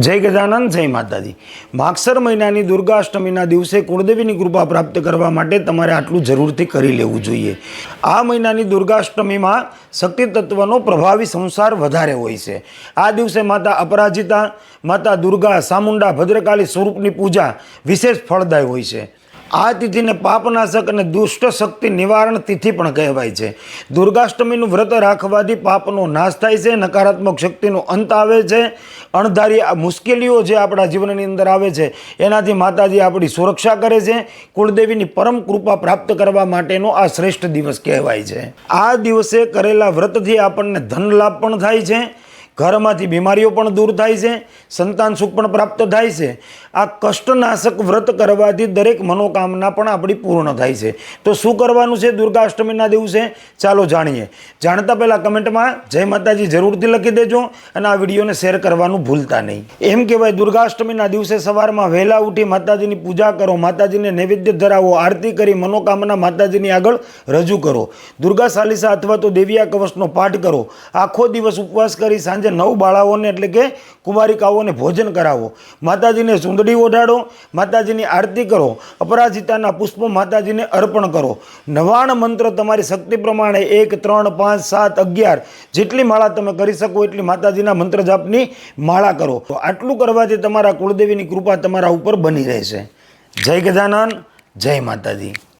જય ગજાનંદ, જય માતાજી. માગસર મહિનાની દુર્ગાષ્ટમીના દિવસે કુળદેવીની કૃપા પ્રાપ્ત કરવા માટે તમારે આટલું જરૂરથી કરી લેવું જોઈએ. આ મહિનાની દુર્ગાષ્ટમીમાં શક્તિ તત્વનો પ્રભાવી સંસાર વધારે હોય છે. આ દિવસે માતા અપરાજિતા, માતા દુર્ગા, સામુંડા ભદ્રકાળી સ્વરૂપની પૂજા વિશેષ ફળદાય હોય છે. આ તિથિને પાપનાશક અને દુષ્ટ શક્તિ નિવારણ તિથિ પણ કહેવાય છે. દુર્ગાષ્ટમીનું વ્રત રાખવાથી પાપનો નાશ થાય છે, નકારાત્મક શક્તિનો અંત આવે છે. અણધારી આ મુશ્કેલીઓ જે આપણા જીવનની અંદર આવે છે, એનાથી માતાજી આપણી સુરક્ષા કરે છે. કુળદેવીની પરમ કૃપા પ્રાપ્ત કરવા માટેનો આ શ્રેષ્ઠ દિવસ કહેવાય છે. આ દિવસે કરેલા વ્રતથી આપણને ધન લાભ પણ થાય છે. ઘરમાંથી બીમારીઓ પણ દૂર થાય છે, સંતાન સુખ પણ પ્રાપ્ત થાય છે. આ કષ્ટનાશક વ્રત કરવાથી દરેક મનોકામના પણ આપણી પૂર્ણ થાય છે. તો શું કરવાનું છે દુર્ગાષ્ટમીના દિવસે? ચાલો જાણીએ. જાણતા પહેલાં કમેન્ટમાં જય માતાજી જરૂરથી લખી દેજો અને આ વિડીયોને શેર કરવાનું ભૂલતા નહીં. એમ કહેવાય, દુર્ગાષ્ટમીના દિવસે સવારમાં વહેલા ઉઠી માતાજીની પૂજા કરો, માતાજીને નૈવેદ્ય ધરાવો, આરતી કરી, મનોકામના માતાજીની આગળ રજૂ કરો. દુર્ગા સાલિસા અથવા તો દેવિયા કવચનો પાઠ કરો. આખો દિવસ ઉપવાસ કરી સાંજે નવ બાળાઓને એટલે કે કુમારિકાઓને ભોજન કરાવો. માતાજીને સુંદડી ઓઢાડો, માતાજીની આરતી કરો, અપરાજિતાના પુષ્પો માતાજીને અર્પણ કરો. નવાણ મંત્ર તમારી શક્તિ પ્રમાણે એક, ત્રણ, પાંચ, સાત, અગિયાર જેટલી માળા તમે કરી શકો એટલી માતાજીના મંત્ર જાપની માળા કરો. આટલું કરવાથી તમારા કુળદેવીની કૃપા તમારા ઉપર બની રહેશે. જય ગજાનન, જય માતાજી.